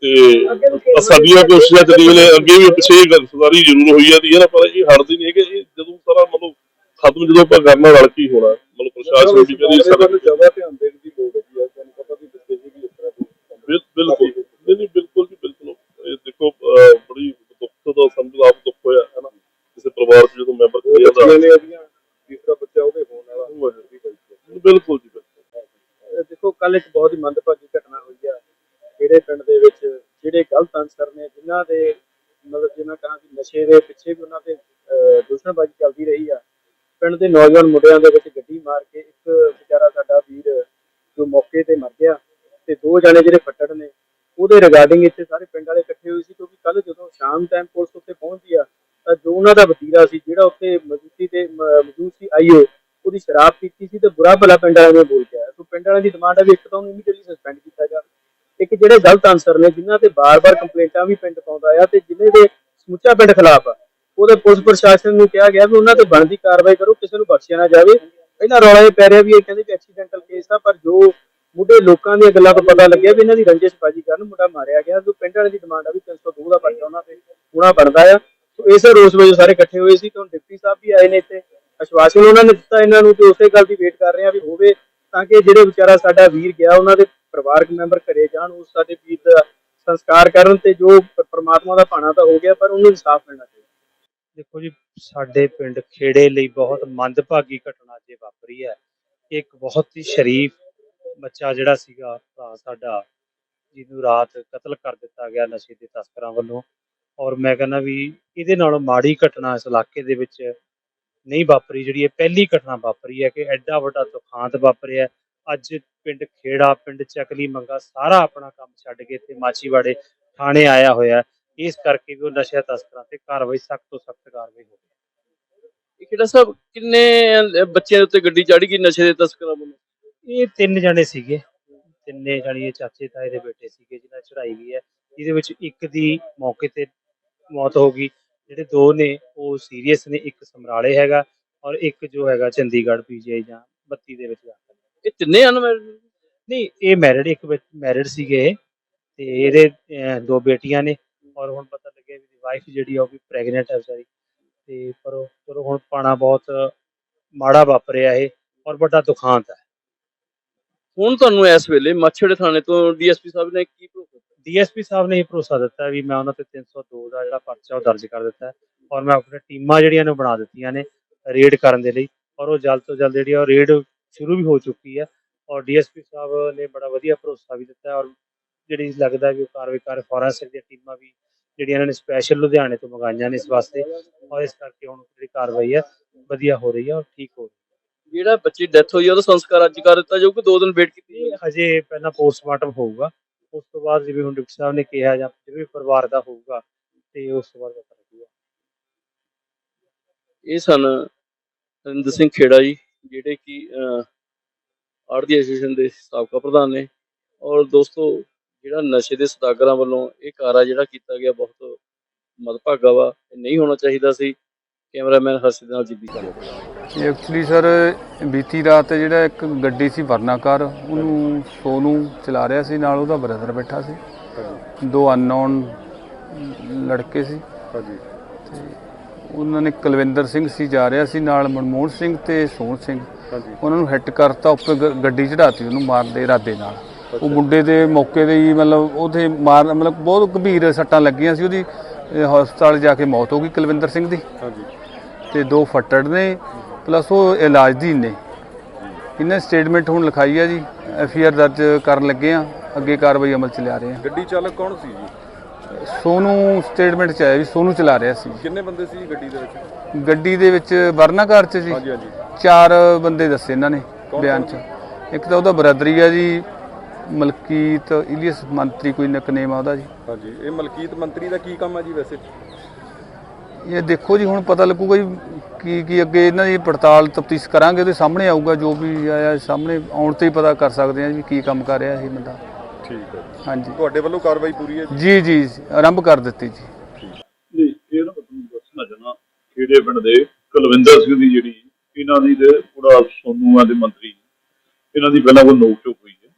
ਤੇ ਸਾਡੀਆਂ ਕੋਸ਼ਿਸ਼ਾਂ ਚੱਲੀਆਂ ਨੇ ਅੱਗੇ ਵੀ ਪਿੱਛੇ ਗੱਲ ਸੁਧਾਰੀ ਜ਼ਰੂਰ ਹੋਈ ਆ ਦੀ ਨਾ ਪਰ ਇਹ ਹਟਦੀ ਨਹੀਂ ਹੈਗੇ ਇਹ ਜਦੋਂ ਸਾਰਾ ਮਤਲਬ ਖਤਮ ਜਦੋਂ ਆਪਾਂ ਕਰਨਾ ਰਲ ਕੇ ਹੀ ਹੋਣਾ ਮਤਲਬ ਪ੍ਰਸ਼ਾਸਨ ਵੀ ਕਹਿੰਦੀ ਸਾਡਾ ਜ਼ਿਆਦਾ ਧਿਆਨ ਦੇਣ ਦੀ ਲੋੜ ਹੈ ਜੀ ਤੁਹਾਨੂੰ ਪਤਾ ਵੀ ਬੱਚੇ ਜੀ ਵੀ ਇਸ ਤਰ੍ਹਾਂ ਦੀ ਬਿਲ- ਬਿਲਕੁਲ। ਨਹੀਂ ਨਹੀਂ ਬਿਲਕੁਲ ਜੀ ਬਿਲਕੁਲ। ਇਹ ਦੇਖੋ ਅਹ, ਬੜੀ ਦੁੱਖ ਦਾ ਸਮਝ ਦੁੱਖ ਹੋਇਆ ਹੈ ਨਾ ਕਿਸੇ ਪਰਿਵਾਰ ਚ ਜਦੋਂ ਮੈਂਬਰ ਜਾਂਦਾ ਬੱਚਿਆਂ ਨੇ ਉਹਦੀਆਂ ਤੀਸਰਾ ਬੱਚਾ ਉਹਦੇ ਹੋਣ ਵਾਲਾ। ਬਿਲਕੁਲ ਜੀ ਬਿਲਕੁਲ। ਦੇਖੋ ਕੱਲ ਇੱਕ ਬਹੁਤ ਹੀ ਮੰਦਭਾਗੀ ਘਟਨਾ ਹੋਈ ਆ। ਜਿਹੜੇ ਪਿੰਡ ਦੇ ਵਿੱਚ ਜਿਹੜੇ ਗਲਤ ਅਨਸਰ ਨੇ ਜਿਨ੍ਹਾਂ ਦੇ ਮਤਲਬ ਜਿਵੇਂ ਕਹਾਂ ਕਿ ਨਸ਼ੇ ਦੇ ਪਿੱਛੇ ਵੀ ਉਹਨਾਂ ਤੇ ਅਹ, ਦੂਸ਼ਣਬਾਜ਼ੀ ਚੱਲਦੀ ਰਹੀ ਆ। ਪਿੰਡ ਦੇ ਨੌਜਵਾਨ ਮੁੰਡਿਆਂ ਦੇ ਵਿੱਚ ਗੱਡੀ ਮਾਰ ਕੇ ਇੱਕ ਵਿਚਾਰਾ ਸਾਡਾ ਵੀਰ ਜੋ ਮੌਕੇ ਤੇ ਮਰ ਗਿਆ ਤੇ ਦੋ ਜਣੇ ਜਿਹੜੇ ਫੱਟੜ ਨੇ ਉਹਦੇ ਰਿਗਾਰਡਿੰਗ ਇੱਥੇ ਸਾਰੇ ਪਿੰਡ ਵਾਲੇ ਇਕੱਠੇ ਹੋਏ ਸੀ ਕਿਉਂਕਿ ਕੱਲ ਜਦੋਂ ਸ਼ਾਮ ਟਾਈਮ ਪੁਲਿਸ ਉੱਤੇ ਪਹੁੰਚਦੀ ਆ ਜੋ ਉਹਨਾਂ ਦਾ ਵਤੀਰਾ ਸੀ, ਜਿਹੜਾ ਉੱਥੇ ਮੌਜੂਦੀ ਤੇ ਮੌਜੂਦ ਸੀ ਆਈਓ ਉਹਦੀ ਸ਼ਰਾਬ ਪੀਤੀ ਸੀ ਤੇ ਬੁਰਾ ਭਲਾ ਪਿੰਡ ਵਾਲਿਆਂ ਨੇ ਬੋਲ ਕੇ ਸੋ ਪਿੰਡ ਵਾਲਿਆਂ ਦੀ ਡਿਮਾਂਡ ਹੈ ਵੀ ਇੱਕ ਤਾਂ ਉਹਨੂੰ ਇਮੀਡੀਏਟਲੀ ਸਸਪੈਂਡ ਕੀਤਾ ਜਾਵੇ। ਇੱਕ ਜਿਹੜੇ ਗਲਤ ਅਨਸਰ ਨੇ, ਜਿਨ੍ਹਾਂ ਤੇ ਬਾਰ-ਬਾਰ ਕੰਪਲੇਂਟਾਂ ਵੀ ਪਿੰਡ ਪਾਉਂਦਾ ਆ ਤੇ ਜਿਨ੍ਹਾਂ ਦੇ ਸਮੁੱਚਾ ਪਿੰਡ ਖਿਲਾਫ ਆ, ਉਹਦੇ ਪੁਲਿਸ ਪ੍ਰਸ਼ਾਸਨ ਨੂੰ ਕਿਹਾ ਗਿਆ ਵੀ ਉਹਨਾਂ ਤੇ ਬਣਦੀ ਕਾਰਵਾਈ ਕਰੋ, ਕਿਸੇ ਨੂੰ ਬਖਸ਼ਿਆ ਨਾ ਜਾਵੇ। ਪਹਿਲਾਂ ਰੌਲਾ ਇਹ ਪੈ ਰਿਹਾ ਵੀ ਇਹ ਕਹਿੰਦੇ ਕਿ ਐਕਸੀਡੈਂਟਲ ਕੇਸ ਆ, ਪਰ ਜੋ ਮੁੱਢੇ ਲੋਕਾਂ ਦੀਆਂ ਗੱਲਾਂ ਤੋਂ ਪਤਾ ਲੱਗਿਆ ਵੀ ਇਹਨਾਂ ਦੀ ਰੰਜਿਸ਼ਬਾਜੀ ਕਰਨ ਮੁੰਡਾ ਮਾਰਿਆ ਗਿਆ ਜੋ ਪਿੰਡ ਵਾਲੇ ਦੀ ਡਿਮਾਂਡ ਆ ਵੀ 302 ਦਾ ਪਰਚਾ ਉਹਨਾਂ ਤੇ ਹੋਣਾ ਬਣਦਾ ਆ। ਇਸੇ ਰੋਸ ਵਜੋਂ ਸਾਰੇ ਇਕੱਠੇ ਹੋਏ ਸੀ ਤੇ ਡਿਪਟੀ ਸਾਹਿਬ ਵੀ ਆਏ ਨੇ ਇੱਥੇ। ਅਸ਼ਵਾਸਨ ਉਹਨਾਂ ਨੇ ਦਿੱਤਾ ਇਹਨਾਂ ਨੂੰ ਤੇ ਉਸੇ ਗੱਲ ਦੀ ਵੇਟ ਕਰ ਰਹੇ ਆ ਵੀ ਹੋਵੇ ਤਾਂ ਕਿ ਜਿਹੜੇ ਵਿਚਾਰਾ ਸਾਡਾ ਵੀਰ ਗਿਆ, ਉਹਨਾਂ ਦੇ ਪਰਿਵਾਰਕ ਮੈਂਬਰ ਘਰੇ ਜਾਣ ਉਸ ਸਾਡੇ ਵੀਰ ਦਾ ਸੰਸਕਾਰ ਕਰਨ ਤੇ ਜੋ ਪ- ਦਾ ਭਾਣਾ ਤਾਂ ਹੋ ਗਿਆ, ਪਰ ਉਹਨੂੰ ਇਨਸਾਫ ਮਿਲਣਾ ਚਾਹੀਦਾ। ਦੇਖੋ ਜੀ, ਸਾਡੇ ਪਿੰਡ ਖੇੜੇ ਲਈ ਬਹੁਤ ਮੰਦਭਾਗੀ ਘਟਨਾ ਜੇ ਵਾਪਰੀ ਹੈ। ਇੱਕ ਬਹੁਤ ਹੀ ਸ਼ਰੀਫ ਬੱਚਾ ਜਿਹੜਾ ਸੀਗਾ, ਭਰਾ ਸਾਡਾ, ਜਿਹਨੂੰ ਰਾਤ ਕਤਲ ਕਰ ਦਿੱਤਾ ਗਿਆ ਨਸ਼ੇ ਦੇ ਤਸਕਰਾਂ ਵੱਲੋਂ। ਔਰ ਮੈਂ ਕਹਿੰਦਾ ਵੀ ਇਹਦੇ ਨਾਲੋਂ ਮਾੜੀ ਘਟਨਾ ਇਸ ਇਲਾਕੇ ਦੇ ਵਿੱਚ ਨਹੀਂ ਵਾਪਰੀ ਜਿਹੜੀ ਇਹ ਪਹਿਲੀ ਘਟਨਾ ਵਾਪਰੀ ਹੈ ਕਿ ਐਡਾ ਵੱਡਾ ਦੁਖਾਂਤ ਵਾਪਰਿਆ। ਅੱਜ ਪਿੰਡ ਖੇੜਾ ਪਿੰਡ ਚੱਕਲੀ ਮੰਗਾ ਸਾਰਾ ਆਪਣਾ ਕੰਮ ਛੱਡ ਕੇ ਇੱਥੇ ਮਾਚੀਵਾੜੇ ਥਾਣੇ ਆਇਆ ਹੋਇਆ। ਇਸ ਕਰਕੇ ਵੀ ਉਹ ਨਸ਼ਾ ਤਸਕਰਾਂ ਤੇ ਕਾਰਵਾਈ ਸਖਤ ਤੋਂ ਸਖਤ ਕਾਰਵਾਈ ਹੋਵੇ ਇਹ ਕਿਹੜਾ ਸਾਹਿਬ ਕਿੰਨੇ ਬੱਚਿਆਂ ਦੇ ਉੱਤੇ ਗੱਡੀ ਚੜ੍ਹ ਗਈ ਨਸ਼ੇ ਦੇ ਤਸਕਰਾਂ ਵੱਲੋਂ? ਇਹ ਤਿੰਨ ਜਣੇ ਸੀਗੇ। ਤਿੰਨੇ ਜਣੇ ਚਾਚੇ ਤਾਏ ਦੇ ਬੇਟੇ ਸੀਗੇ ਜਿਹਨਾਂ ਚੜਾਈ ਗਈ ਹੈ। ਜਿਹਦੇ ਵਿੱਚ ਇੱਕ ਦੀ ਮੌਕੇ ਤੇ ਮੌਤ ਹੋ ਗਈ ਜਿਹੜੇ ਦੋ ਨੇ ਉਹ ਸੀਰੀਅਸ ਨੇ ਇੱਕ ਸਮਰਾਲੇ ਹੈਗਾ ਔਰ ਇੱਕ ਜੋ ਹੈਗਾ ਚੰਡੀਗੜ੍ਹ ਪੀਜੀਆਈ ਜਾਂ 32 ਦੇ ਵਿੱਚ ਦਾਖਲ ਹੈ। ਇਹ ਤਿੰਨੇ ਅਨਮੈਰਿਡ ਨਹੀਂ ਇਹ ਮੈਰਿਡ ਇੱਕ ਮੈਰਿਡ ਸੀਗੇ ਇਹ, ਤੇ ਇਹਦੇ ਅਹ, ਦੋ ਬੇਟੀਆਂ ਨੇ ਔਰ ਹੁਣ ਪਤਾ ਲੱਗਿਆ ਵੀ ਵਾਈਫ ਜਿਹੜੀ ਆ ਉਹ ਵੀ ਪ੍ਰੈਗਨੈਂਟ ਹੈ ਵਿਚਾਰੀ ਤੇ ਪਰ ਉਹ- ਚਲੋ ਹੁਣ ਪਾਣਾ ਬਹੁਤ ਮਾੜਾ ਵਾਪਰਿਆ ਇਹ ਔਰ ਵੱਡਾ ਦੁਖਾਂਤ ਹੈ ਹੁਣ ਤੁਹਾਨੂੰ ਇਸ ਵੇਲੇ ਮੱਛੜੇ ਥਾਣੇ ਤੋਂ ਡੀਐਸਪੀ ਸਾਹਿਬ ਨੇ ਕੀ ਦਿੱਤਾ? ਡੀਐਸਪੀ ਸਾਹਿਬ ਨੇ ਇਹ ਭਰੋਸਾ ਦਿੱਤਾ ਵੀ ਮੈਂ ਉਹਨਾਂ ਤੇ 302 ਦਾ ਜਿਹੜਾ ਪਰਚਾ ਉਹ ਦਰਜ ਕਰ ਦਿੱਤਾ ਔਰ ਮੈਂ ਆਪਣੇ ਟੀਮਾਂ ਜਿਹੜੀਆਂ ਨੇ ਬਣਾ ਦਿੱਤੀਆਂ ਨੇ ਰੇਡ ਕਰਨ ਦੇ ਲਈ ਔਰ ਉਹ ਜਲਦ ਤੋਂ ਜਲਦ ਜਿਹੜੀ ਉਹ ਰੇਡ ਸ਼ੁਰੂ ਵੀ ਹੋ ਚੁੱਕੀ ਹੈ ਔਰ ਡੀਐਸਪੀ ਸਾਹਿਬ ਨੇ ਬੜਾ ਵਧੀਆ ਭਰੋਸਾ ਵੀ ਦਿੱਤਾ ਔਰ ਜਿਹੜੀ ਲੱਗਦਾ ਵੀ ਉਹ ਕਾਰਵਾਈ ਕਰ ਫੋਰੈਂਸਿਕ ਦੀਆਂ ਟੀਮਾਂ ਵੀ ਜਿਹੜੀਆਂ ਇਹਨਾਂ ਨੇ ਸਪੈਸ਼ਲ ਲੁਧਿਆਣੇ ਤੋਂ ਮੰਗਾਈਆਂ ਨੇ ਇਸ ਵਾਸਤੇ ਔਰ ਇਸ ਕਰਕੇ ਹੁਣ ਜਿਹੜੀ ਕਾਰਵਾਈ ਹੈ ਵਧੀਆ ਹੋ ਰਹੀ ਹੈ ਔਰ ਠੀਕ ਹੋ ਰਹੀ ਜਿਹੜਾ ਬੱਚੀ ਡੈਥ ਹੋਈ ਉਹਦਾ ਸੰਸਕਾਰ ਅੱਜ ਕਰ ਦਿੱਤਾ ਜਾਊਗਾ ਦੋ ਦਿਨ ਵੇਟ ਕੀਤੀ ਹਜੇ ਪਹਿਲਾਂ ਪੋਸਟਮਾਰਟਮ ਹੋਊਗਾ। ਉਸ ਤੋਂ ਬਾਅਦ ਜਿਵੇਂ ਹੁਣ ਡਾਕਟਰ ਸਾਹਿਬ ਨੇ ਕਿਹਾ ਜਾਂ ਜਿਵੇਂ ਪਰਿਵਾਰ ਦਾ ਹੋਊਗਾ, ਤੇ ਉਸ ਤੋਂ ਬਾਅਦ ਪਤਾ ਲੱਗੂਗਾ। ਇਹ ਸਨ ਹਰਿੰਦਰ ਸਿੰਘ ਖੇੜਾ ਜੀ, ਜਿਹੜੇ ਕਿ ਆੜਦੀ ਐਸੋਸੀਏਸ਼ਨ ਦੇ ਸਾਬਕਾ ਪ੍ਰਧਾਨ ਨੇ। ਔਰ ਦੋਸਤੋ, ਜਿਹੜਾ ਨਸ਼ੇ ਦੇ ਸਦਾਗਰਾਂ ਵੱਲੋਂ ਇਹ ਕਾਰਾ ਜਿਹੜਾ ਕੀਤਾ ਗਿਆ ਬਹੁਤ ਮਦਭਾਗਾ ਵਾ, ਇਹ ਨਹੀਂ ਹੋਣਾ ਚਾਹੀਦਾ ਸੀ। ਕੈਮਰਾਮੈਨ ਹਰਸ਼ਿਤ ਨਾਲ ਜੀਬੀ ਕਰ ਐਕਚੁਅਲੀ ਸਰ ਬੀਤੀ ਰਾਤ ਜਿਹੜਾ ਇੱਕ ਗੱਡੀ ਸੀ ਵਰਨਾਕਾਰ ਉਹਨੂੰ ਸੋਨੂ ਚਲਾ ਰਿਹਾ ਸੀ ਨਾਲ ਉਹਦਾ ਬ੍ਰਦਰ ਬੈਠਾ ਸੀ। ਦੋ ਅਨਨੋਨ ਲੜਕੇ ਸੀ। ਹਾਂਜੀ। ਉਹਨਾਂ ਨੇ ਕੁਲਵਿੰਦਰ ਸਿੰਘ ਸੀ ਜਾ ਰਿਹਾ ਸੀ ਨਾਲ ਮਨਮੋਹਨ ਸਿੰਘ ਤੇ ਸੋਹਣ ਸਿੰਘ। ਹਾਂਜੀ। ਉਹਨਾਂ ਨੂੰ ਹਿੱਟ ਕਰਤਾ ਉੱਪਰ ਗੱਡੀ ਚੜਾਤੀ ਉਹਨੂੰ ਮਾਰਨ ਦੇ ਇਰਾਦੇ ਨਾਲ। ਉਹ ਮੁੰਡੇ ਦੇ ਮੌਕੇ ਤੇ ਹੀ ਮਤਲਬ ਉਹਦੇ ਮਾਰ ਮਤਲਬ ਬਹੁਤ ਗੰਭੀਰ ਸੱਟਾਂ ਲੱਗੀਆਂ ਸੀ। ਉਹਦੀ ਹਸਪਤਾਲ ਜਾ ਕੇ ਮੌਤ ਹੋ ਗਈ ਕੁਲਵਿੰਦਰ ਸਿੰਘ ਦੀ। ਹਾਂਜੀ। ਤੇ ਦੋ ਫੱਟੜ ਨੇ ਪਲੱਸ ਉਹ ਇਲਾਜ ਦੀ ਨੇ। ਇਹਨਾਂ ਸਟੇਟਮੈਂਟ ਹੁਣ ਲਿਖਾਈ ਆ ਜੀ ਐਫ ਆਰ ਦਰਜ ਕਰਨ ਲੱਗੇ ਆ ਅੱਗੇ ਕਾਰਵਾਈ ਅਮਲ ਚ ਲਿਆ ਰਹੇ ਆ। ਗੱਡੀ ਚਾਲਕ ਕੌਣ ਸੀ ਜੀ? ਸੋਨੂੰ ਸਟੇਟਮੈਂਟ ਚ ਆਇਆ ਵੀ ਸੋਨੂੰ ਚਲਾ ਰਿਹਾ ਸੀ। ਕਿੰਨੇ ਬੰਦੇ ਸੀ ਗੱਡੀ ਦੇ ਵਿੱਚ? ਗੱਡੀ ਦੇ ਵਿੱਚ ਵਰਨਾਕਾਰ ਚ ਜੀ। ਹਾਂਜੀ ਹਾਂਜੀ। ਚਾਰ ਬੰਦੇ ਦੱਸੇ ਇਹਨਾਂ ਨੇ ਬਿਆਨ ਚ। ਇੱਕ ਤਾਂ ਉਹਦਾ ਬਰਦਰੀ ਆ ਜੀ ਮਲਕੀਤ ਇਲੀਅਸ ਮੰਤਰੀ ਕੋਈ ਨਿਕਨੇਮ ਆ ਉਹਦਾ ਜੀ। ਹਾਂਜੀ ਇਹ ਮਲਕੀਤ ਮੰਤਰੀ ਦਾ ਕੀ ਕੰਮ ਹੈ ਜੀ ਵੈਸੇ? ਇਹ ਦੇਖੋ ਜੀ ਹੁਣ ਪਤਾ ਲੱਗੂਗਾ ਜੀ ਕੀ ਕੀ ਅੱਗੇ ਇਹਨਾਂ ਦੀ ਪੜਤਾਲ ਤਫਤੀਸ਼ ਕਰਾਂਗੇ ਉਹਦੇ ਸਾਹਮਣੇ ਆਊਗਾ ਜੋ ਵੀ ਆਇਆ ਸਾਹਮਣੇ ਆਉਣ ਤੇ ਹੀ ਪਤਾ ਕਰ ਸਕਦੇ ਆ ਜੀ ਕੀ ਕੰਮ ਕਰ ਰਿਹਾ ਇਹ ਬੰਦਾ। ਠੀਕ ਹੈ ਜੀ। ਹਾਂਜੀ। ਤੁਹਾਡੇ ਵੱਲੋਂ ਕਾਰਵਾਈ ਪੂਰੀ ਹੈ ਜੀ? ਜੀ ਜੀ ਆਰੰਭ ਕਰ ਦਿੱਤੀ ਜੀ। ਨਹੀਂ ਇਹ ਨਾ ਮੈਂ ਤੁਹਾਨੂੰ ਦੱਸਣਾ ਚਾਹਨਾ ਖੇੜੇ ਪਿੰਡ ਦੇ ਕੁਲਵਿੰਦਰ ਸਿੰਘ ਦੀ ਜਿਹੜੀ ਇਹਨਾਂ ਦੀ ਤੇ ਪੂਰਾ ਸੋਨੂਆਂ ਦੇ ਮੰਤਰੀ ਇਹਨਾਂ ਦੀ ਪਹਿਲਾਂ ਕੋਈ ਨੋਕ ਝੋਕ ਹੋਈ ਹੈ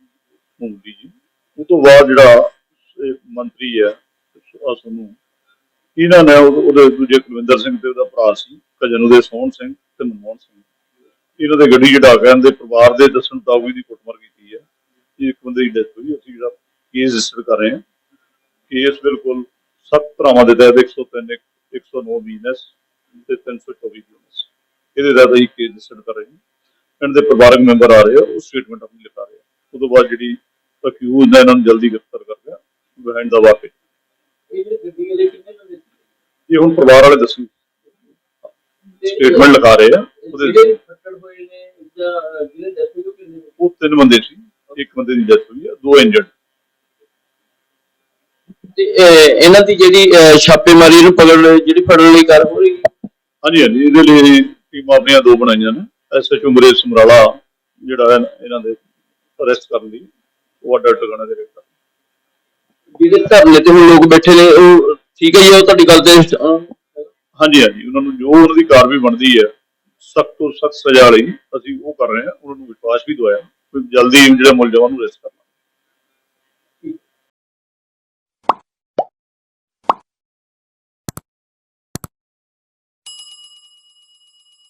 ਹੁੰਦੀ ਜੀ। ਉਹ ਤੋਂ ਬਾਅਦ ਜਿਹੜਾ ਇਹ ਮੰਤਰੀ ਹੈ ਆ ਸੋਨੂ ਇਹਨਾਂ ਨੇ ਉਹ- ਉਹਦੇ ਦੂਜੇ ਕੁਲਵਿੰਦਰ ਸਿੰਘ ਤੇ ਉਹਦਾ ਭਰਾ ਸੀ ਕਜਨ ਉਹਦੇ ਸੋਹਣ ਸਿੰਘ ਤੇ ਮਨਮੋਹਨ ਸਿੰਘ। ਇਹਨਾਂ ਦੇ ਗੱਡੀ ਜਿਹੜਾ ਕੇ ਦੇ ਪਰਿਵਾਰ ਦੇ ਦੱਸਣ ਮੁਤਾਬਕ ਦੀ ਕੁੱਟਮਾਰ ਕੀਤੀ ਹੈ। ਇਹ ਇੱਕ ਬੰਦੇ ਦੀ ਡੈਥ ਹੋਈ, ਅਸੀਂ ਜਿਹੜਾ ਕੇਸ ਰਜਿਸਟਰ ਕਰ ਰਹੇ ਹਾਂ। ਕੇਸ ਬਿਲਕੁਲ ਸਖਤ ਧਾਰਾਵਾਂ ਦੇ ਤਹਿਤ 103 109 ਬੀਐਨਐਸ ਤੇ 324 ਬੀਐਨਐਸ ਇਹਦੇ ਤਹਿਤ ਅਸੀਂ ਕੇਸ ਰਜਿਸਟਰ ਕਰ ਰਹੇ ਹਾਂ। ਪਿੰਡ ਦੇ ਪਰਿਵਾਰਕ ਮੈਂਬਰ ਆ ਰਹੇ ਆ, ਉਹ ਸਟੇਟਮੈਂਟ ਆਪਣੀ ਲਿਖਾ ਰਹੇ ਆ। ਉਸ ਤੋਂ ਬਾਅਦ ਜਿਹੜੀ ਅਕਿਊਜ਼ ਹੈ ਇਹਨਾਂ ਨੂੰ ਜਲਦੀ ਗ੍ਰਿਫਤਾਰ ਕਰ ਲਿਆ ਬਿਹਾਈਂਡ ਦਾ ਵਾਕੇ ਇਹ ਹੁਣ ਪਰਿਵਾਰ ਵਾਲੇ ਦੱਸੂ? ਸਟੇਟਮੈਂਟ ਲਿਖਾ ਰਹੇ ਆ। ਉਹਦੇ ਉਹ ਤਿੰਨ ਬੰਦੇ ਸੀ। ਇੱਕ ਬੰਦੇ ਦੀ ਡੈਥ ਹੋਈ ਆ ਦੋ ਇੰਜਰਡ ਤੇ ਇਹਨਾਂ ਦੀ ਜਿਹੜੀ ਛਾਪੇਮਾਰੀ ਨੂੰ ਪਕੜ ਜਿਹੜੀ ਫੜਨ ਲਈ ਕਰ ਹੋ ਰਹੀ ਹੈ? ਹਾਂਜੀ ਹਾਂਜੀ ਇਹਦੇ ਲਈ ਟੀਮਾਂ ਆਪਣੀਆਂ ਦੋ ਬਣਾਈਆਂ ਨੇ। ਐਸਐਚਓ ਮਰੇ ਸਮਰਾਲਾ ਜਿਹੜਾ ਹੈ ਇਹਨਾਂ ਦੇ ਅਰੈਸਟ ਕਰਨ ਲਈ ਉਹ ਅੱਡਾ ਟਿਕਾਣਾ ਦੇ ਵਿੱਚ ਜਿਹੜੇ ਧਰਨੇ ਤੇ ਹੁਣ ਲੋਕ ਬੈਠੇ ਨੇ ਉਹ ਠੀਕ ਹੈ ਜੀ, ਉਹ ਤੁਹਾਡੀ ਗੱਲ ਤੇ ਹਾਂਜੀ ਹਾਂਜੀ, ਉਹਨਾਂ ਨੂੰ ਜੋ ਉਹਨਾਂ ਦੀ ਕਾਰਵਾਈ ਬਣਦੀ ਹੈ, ਸਖਤ ਤੋਂ ਸਖਤ ਸਜ਼ਾ ਲਈ ਅਸੀਂ ਉਹ ਕਰ ਰਹੇ ਹਾਂ, ਉਹਨਾਂ ਨੂੰ ਵਿਸ਼ਵਾਸ ਵੀ ਦਵਾਇਆ। ਕਿ ਜਲਦੀ ਜਿਹੜਾ ਮੁਲਜ਼ਮਾਂ ਨੂੰ ਅਰੈਸਟ ਕਰਨਾ।